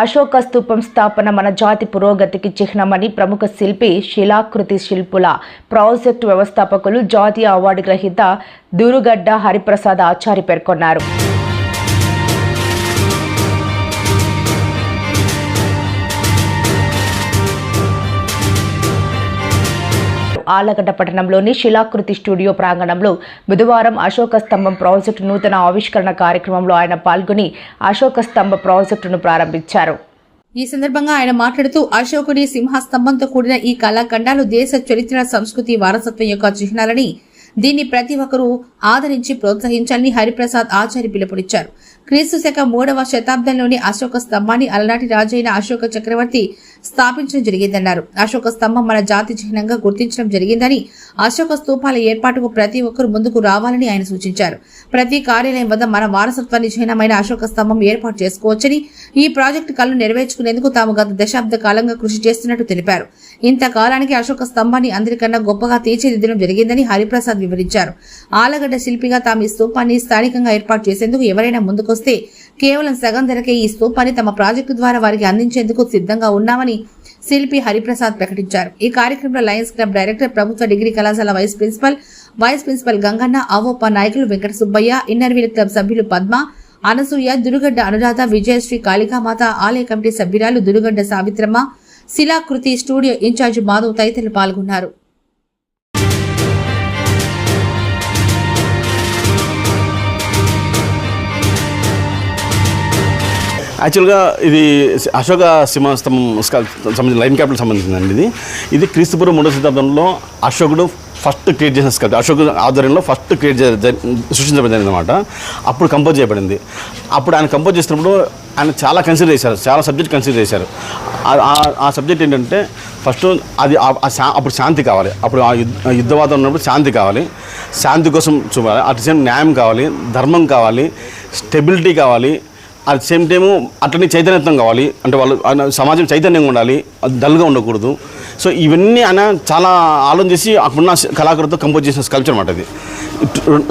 అశోక స్తూపం స్థాపన మన జాతి పురోగతికి చిహ్నమని ప్రముఖ శిల్పి శిలాకృతి శిల్పుల ప్రాజెక్టు వ్యవస్థాపకులు జాతీయ అవార్డు గ్రహీత దురుగడ్డ హరిప్రసాద్ ఆచారి పేర్కొన్నారు. ఆలగడ్డ పట్టణంలోని శిలాకృతి స్టూడియో ప్రాంగణంలో బుధవారం అశోక స్తంభం ప్రాజెక్టు నూతన ఆవిష్కరణ కార్యక్రమంలో ఆయన పాల్గొని అశోక స్తంభ ప్రాజెక్టును ప్రారంభించారు. ఈ సందర్భంగా ఆయన మాట్లాడుతూ అశోకుడి సింహస్తంభంతో కూడిన ఈ కళాఖండాలు దేశ చరిత్ర సంస్కృతి వారసత్వం యొక్క చిహ్నాలని దీన్ని ప్రతి ఒక్కరూ ఆదరించి ప్రోత్సహించాలని హరిప్రసాద్ ఆచారి పిలుపునిచ్చారు. క్రీస్తు శక మూడవ శతాబ్దంలోని అశోక స్తంభాన్ని అలనాటి రాజైన అశోక చక్రవర్తి స్థాపించడం జరిగిందన్నారు. అశోక స్తంభం మన జాతి చిహ్నంగా గుర్తించడం జరిగిందని అశోక స్తూపాల ఏర్పాటుకు ప్రతి ఒక్కరు ముందుకు రావాలని ఆయన సూచించారు. ప్రతి కార్యాలయం వద్ద మన వారసత్వాన్ని చిహ్నమైన అశోక స్తంభం ఏర్పాటు చేసుకోవచ్చని ఈ ప్రాజెక్టు కళ్ళు నెరవేర్చుకునేందుకు తాము గత దశాబ్ద కాలంగా కృషి చేస్తున్నట్టు తెలిపారు. ఇంతకాలానికి అశోక స్తంభాన్ని అందరికన్నా గొప్పగా తీర్చిదిద్దడం జరిగిందని హరిప్రసాద్ వివరించారు. ఆలగడ్డ శిల్పిగా తాము ఈ స్తూపాన్ని స్థానికంగా ఏర్పాటు చేసేందుకు ఎవరైనా ముందుకొస్తే కేవలం సగం ధరకే ఈ పని తమ ప్రాజెక్టు ద్వారా వారికి అందించేందుకు సిద్ధంగా ఉన్నామని శిల్పి హరిప్రసాద్ ప్రకటించారు. ఈ కార్యక్రమంలో లయన్స్ క్లబ్ డైరెక్టర్ ప్రభుత్వ డిగ్రీ కళాశాల vice principal vice principal Ganganna AVOPA నాయకులు Venkata Subbaiah inner wheel club సభ్యులు పద్మ అనసూయ దురుగడ్డ అనురాధ విజయశ్రీ కాళికామాత ఆలయ కమిటీ సభ్యురాలు Durugadda Savitramma Shilakriti studio in charge Madhav తదితరులు పాల్గొన్నారు. యాక్చువల్గా ఇది అశోక సింహస్తంభం సంబంధించిన లైన్ క్యాపిటల్ సంబంధించిందండి ఇది. ఇది క్రీస్తుపురం మూడో శతాబ్దంలో అశోకుడు ఫస్ట్ క్రియేట్ చేసిన స్కల్ప్ అశోక్ ఆధ్వర్యంలో ఫస్ట్ క్రియేట్ సృష్టించబడింది అనమాట అప్పుడు కంపోజ్ చేయబడింది. అప్పుడు ఆయన కంపోజ్ చేసినప్పుడు ఆయన చాలా కన్సిడర్ చేశారు చాలా సబ్జెక్ట్ కన్సిడర్ చేశారు. ఆ- ఆ- సబ్జెక్ట్ ఏంటంటే ఫస్ట్ అది అప్పుడు శాంతి కావాలి. అప్పుడు ఆ యుద్ధ యుద్ధవాదం ఉన్నప్పుడు శాంతి కావాలి. శాంతి కోసం చూడాలి అటు సేమ్ న్యాయం కావాలి ధర్మం కావాలి స్టెబిలిటీ కావాలి అట్ సేమ్ టైము అట్లనే చైతన్యత్వం కావాలి. అంటే వాళ్ళు ఆయన సమాజం చైతన్యంగా ఉండాలి. అది డల్గా ఉండకూడదు. సో ఇవన్నీ ఆయన చాలా ఆలోచన చేసి అక్కడున్న కళాకారులతో కంపోజ్ చేసిన స్కల్ప్చర్ అనమాట ఇది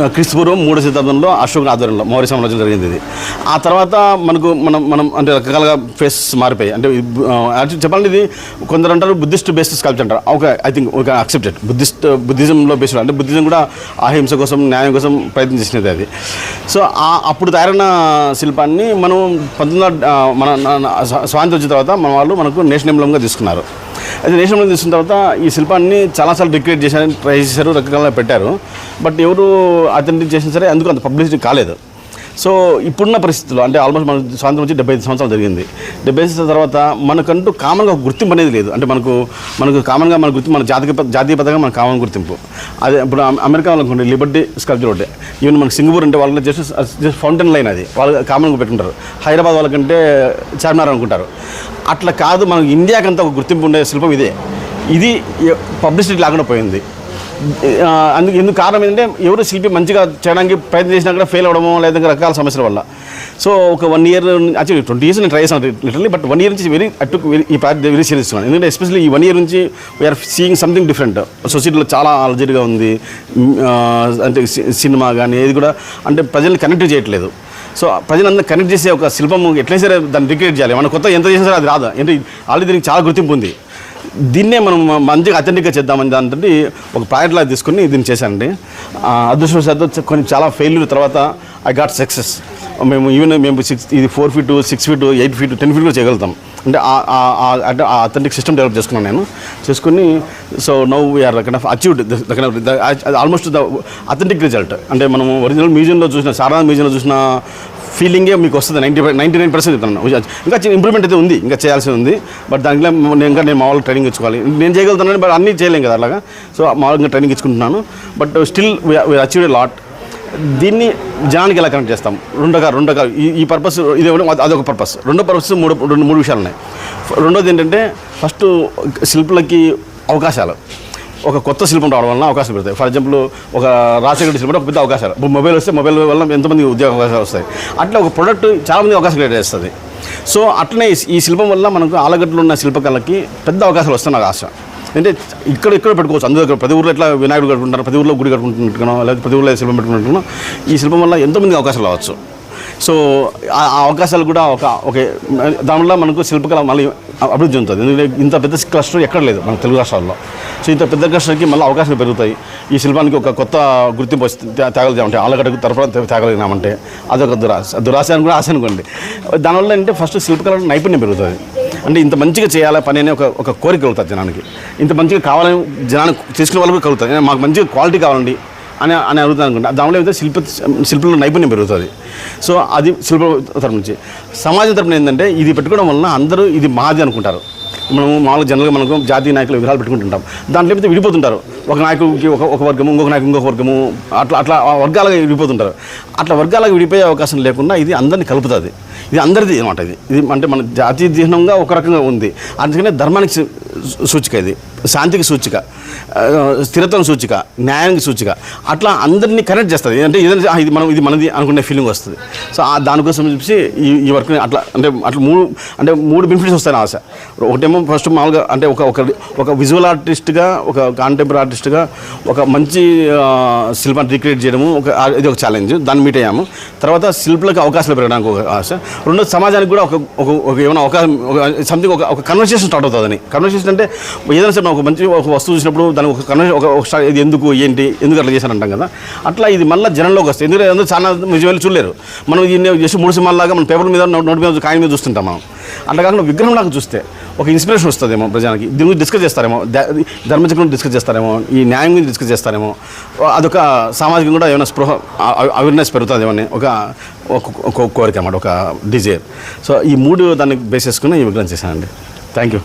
క్రీస్తుపూర్వం మూడో శతాబ్దంలో అశోక్ ఆధ్వర్యంలో మౌర్య సామ్రాజ్యం జరిగింది ఇది. ఆ తర్వాత మనకు మనం మనం అంటే రకరకాలుగా ఫేస్ మారిపోయాయి. అంటే యాక్చువల్లీ చెప్పాలంటే ఇది కొందరు అంటారు బుద్ధిస్ట్ బేస్డ్ స్కల్ప్చర్ అంటారు. ఓకే ఐ థింక్ ఒక అక్సెప్టెడ్ బుద్ధిస్ట్ బుద్ధిజంలో బేస్డ్ అంటే బుద్ధిజం కూడా అహింస కోసం న్యాయం కోసం ప్రయత్నం చేసినది అది. సో ఆ- అప్పుడు తయారైన శిల్పాన్ని మనం పంతొమ్మిది వందల, మన నా- స్వాతంత్రం వచ్చిన తర్వాత మన వాళ్ళు మనకు నేషనల్ ఎంబ్లంగా తీసుకున్నారు. అయితే నేషనల్ ఎంబ్లం తీసుకున్న తర్వాత ఈ శిల్పాన్ని చాలాసార్లు రిక్రియేట్ చేశారు ట్రై చేశారు రకరకాలుగా పెట్టారు. బట్ ఎవరు అథెంటిక్ చేసినా సరే అందుకు అంత పబ్లిసిటీ కాలేదు. సో ఇప్పుడున్న పరిస్థితుల్లో అంటే ఆల్మోస్ట్ మన స్వాతంత్రం వచ్చి డెబ్బై ఐదు సంవత్సరాలు జరిగింది. డెబ్బై ఐదు సంవత్సరాల తర్వాత మనకంటూ కామన్గా ఒక గుర్తింపు అనేది లేదు. అంటే మనకు మనకు కామన్గా మన గుర్తింపు మన జాతీయ జాతీయ పదంగా మన కామన్ గుర్తింపు. అదే ఇప్పుడు అమెరికా అనుకోండి లిబర్టీ స్కల్ప్చర్ ఒకటి. ఈవెన్ మనకు సింగపూర్ అంటే వాళ్ళకి జస్ట్ జస్ట్ ఫౌంటైన్ లైన్ అది. వాళ్ళు కామన్గా పెట్టుకుంటారు. హైదరాబాద్ వాళ్ళకంటే చార్మినార్ అనుకుంటారు. అట్లా కాదు మనకు ఇండియాకంతా ఒక గుర్తింపు ఉండే శిల్పం ఇదే. ఇది పబ్లిసిటీ లేకుండా పోయింది. అందుకు ఎందుకు కారణం ఏంటంటే ఎవరు శిల్పి మంచిగా చేయడానికి ప్రయత్నం చేసినా కూడా ఫెయిల్ అవ్వడము లేదా రకాల సమస్యల వల్ల. సో ఒక one year actually twenty years నేను ట్రై చేశాను లిటర్లీ బట్ వన్ ఇయర్ నుంచి వెరీ అటు ఈ ప్రాజెక్ట్ వెరీ సీరియస్ ఎందుకంటే ఎస్పెషల్లీ ఈ వన్ ఇయర్ నుంచి వీఆర్ సీయింగ్ సంథింగ్ డిఫరెంట్ సొసైటీలో చాలా అలజడిగా ఉంది. అంటే సి- సినిమా కానీ ఏది కూడా అంటే ప్రజల్ని కనెక్ట్ చేయట్లేదు. సో ప్రజలందరూ కనెక్ట్ చేసే ఒక శిల్పం ఎట్లయినా సరే దాన్ని రిక్రియేట్ చేయాలి. మన కొత్త ఎంత చేసినా సరే అది రాదు? అంటే ఆల్రెడీ దీనికి చాలా గుర్తింపు ఉంది. దీన్నే మనం మంచిగా అథెంటిక్గా చేద్దామని దాంతో ఒక ప్రాజెక్ట్ లాగా తీసుకుని దీన్ని చేశానండి. అదృష్టవశాత్తు కొన్ని చాలా ఫెయిల్యూర్ తర్వాత ఐ గాట్ సక్సెస్ మేము ఈవెన్ మేము సిక్స్ ఇది four feet six feet eight feet ten feet కూడా చేయగలుగుతాం. అంటే ఆ- అంటే ఆ అథెంటిక్ సిస్టమ్ డెవలప్ చేసుకున్నాను నేను. చేసుకుని so now we're kind of achieved almost the authentic result అంటే మనం ఒరిజినల్ మ్యూజియంలో చూసిన సారా మ్యూజియంలో చూసిన ఫీలింగే మీకు వస్తుంది నైంటీ నైంటీ నైన్ పర్సెంట్ చెప్తాను ఇంకా ఇంప్రూవ్మెంట్ అయితే ఉంది. ఇంకా చేయాల్సి ఉంది. బట్ దాంట్లో నేను ఇంకా నేను మామూలుగా ట్రైనింగ్ ఇచ్చుకోవాలి. నేను చేయగలుగుతాను బట్ అన్నీ చేయలేం కదా అలాగా. సో మామూలుగా training ఇచ్చుకుంటున్నాను. But still achieve achieved lot దీన్ని జనానికి ఎలా కనెక్ట్ చేస్తాం? రెండోగా రెండోగా ఈ ఈ పర్పస్ ఇది అదొక పర్పస్ రెండో పర్పస్ మూడు రెండు మూడు విషయాలు ఉన్నాయి. రెండోది ఏంటంటే ఫస్ట్ శిల్పులకి అవకాశాలు. ఒక కొత్త శిల్పం రావడం వలన అవకాశం పెడతాయి ఫర్ ఎగ్జాంపుల్ ఒక రాజశేఖర శిల్పం ఒక పెద్ద అవకాశాలు. ఇప్పుడు మొబైల్ వస్తే మొబైల్ వల్ల ఎంతమంది ఉద్యోగ అవకాశాలు వస్తాయి. అట్లా ఒక ప్రొడక్ట్ చాలామంది అవకాశం క్రియేట్ చేస్తుంది. సో అట్లనే ఈ- శిల్పం వల్ల మనకు ఆలగడ్డలో ఉన్న శిల్పకళకి పెద్ద అవకాశాలు వస్తాయి నాకు ఆశ. అంటే ఇక్కడ ఇక్కడ పెట్టుకోవచ్చు. అందరూ దగ్గర ప్రతి ఊర్లో ఎట్లా వినాయకుడు కట్టుకుంటారు ప్రతి ఊర్లో గుడి కట్టుకుంటున్నాను లేదా ప్రతి ఊర్లో శిల్పం పెట్టుకుంటున్నాను ఈ శిల్పం వల్ల ఎంతోమంది అవకాశాలు రావచ్చు? సో ఆ అవకాశాలు కూడా ఒక ఒక దానివల్ల మనకు శిల్పకళ మళ్ళీ అభివృద్ధి ఉంటుంది ఎందుకంటే ఇంత పెద్ద క్లస్టర్ ఎక్కడ లేదు మన తెలుగు రాష్ట్రాల్లో. సో ఇంత పెద్ద క్లస్టర్కి మళ్ళీ అవకాశాలు పెరుగుతాయి. ఈ శిల్పానికి ఒక కొత్త గుర్తింపు వస్తే తే- తేగలిగామంటే ఆలగడ్డకు తరఫున తే- తేగలిగినామంటే అదొక దురాశ దురాశ అని కూడా ఆశ అనుకోండి. దానివల్ల అంటే ఫస్ట్ శిల్పకళ నైపుణ్యం పెరుగుతుంది. అంటే ఇంత మంచిగా చేయాలి పని అనే ఒక ఒక కోరిక కలుగుతుంది జనానికి. ఇంత మంచిగా కావాలని జనానికి తీసుకునే వాళ్ళకి కలుగుతుంది మాకు మంచిగా క్వాలిటీ కావాలండి అని అని అడుగుతాను అనుకుంటా. దానిలో అయితే శిల్ప శిల్పంలో నైపుణ్యం పెరుగుతుంది. సో అది శిల్ప తరపు నుంచి. సమాజం తరపున ఏంటంటే ఇది పెట్టుకోవడం వలన అందరూ ఇది మాది అనుకుంటారు. మనము మామూలుగా జనరల్గా మనకు జాతీయ నాయకులు విగ్రహాలు పెట్టుకుంటుంటాం. దాంట్లో అయితే విడిపోతుంటారు. ఒక నాయకుడికి ఒక ఒక వర్గము ఇంకొక నాయకు ఇంకొక వర్గము అట్లా అట్లా ఆ వర్గాలుగా విడిపోతుంటారు. అట్లా వర్గాలకు విడిపోయే అవకాశం లేకుండా ఇది అందరినీ కలుపుతుంది. ఇది అందరిది అనమాట ఇది. ఇది అంటే మన జాతీయ చిహ్నంగా ఒక రకంగా ఉంది. అందుకనే ధర్మానికి సూచిక ఇది. శాంతికి సూచిక. స్థిరత్వం సూచిక. న్యాయానికి సూచిక. అట్లా అందరినీ కనెక్ట్ చేస్తుంది. అంటే ఏదైనా ఇది మనం ఇది మనది అనుకునే ఫీలింగ్ వస్తుంది. సో ఆ దానికోసం చెప్పి ఈ ఈ వర్క్ని అట్లా అంటే అట్లా మూడు అంటే మూడు బెనిఫిట్స్ వస్తాయి ఆశ. ఒకటేమో ఫస్ట్ మామూలుగా అంటే ఒక ఒక ఒక విజువల్ ఆర్టిస్ట్గా ఒక కాంటెంపరీ ఆర్టిస్ట్గా ఒక మంచి శిల్పాన్ని రీక్రియేట్ చేయడము ఒక ఇది ఒక ఛాలెంజ్. దాన్ని మీట్ అయ్యాము. తర్వాత శిల్పులకు అవకాశాలు పెరగడానికి ఒక ఆశ. రెండోది సమాజానికి కూడా ఒక ఒక ఏమైనా ఒక సంథింగ్ ఒక ఒక కన్వర్సేషన్ స్టార్ట్ అవుతుందని కన్వర్సేషన్ అంటే ఏదైనా సరే ఒక మంచి ఒక వస్తువు చూసినప్పుడు దానికి ఒక కన్వర్షన్ ఒక ఒక ఇది ఎందుకు ఏంటి ఎందుకు అట్లా చేశాను అంటాం కదా. అట్లా ఇది మళ్ళీ జనంలోకి వస్తుంది ఎందుకంటే అందరూ చాలా నిజమైన చూడలేరు. మనం ఇది జస్ట్ మూడు సినిమాల్లాగా మనం పేపర్ మీద నోట్ నోటి మీద కాయ మీద చూస్తుంటాం మనం. అట్లా విగ్రహం నాకు చూస్తే ఒక ఇన్స్పిరేషన్ వస్తుందేమో ప్రజానికి దీని గురించి డిస్కస్ చేస్తారేమో. ద- ధర్మచక్రం గురించి డిస్కస్ చేస్తారేమో. ఈ న్యాయం గురించి డిస్కస్ చేస్తారేమో. అదొక సామాజికంగా కూడా ఏమైనా స్పృహ అవేర్నెస్ పెరుగుతుందేమో అని ఒక ఒక- ఒక కోరిక అన్నమాట ఒక డిజైర్ సో ఈ మూడు దాన్ని బేస్ చేసుకుని ఈ విగ్రహం చేశానండి. Thank you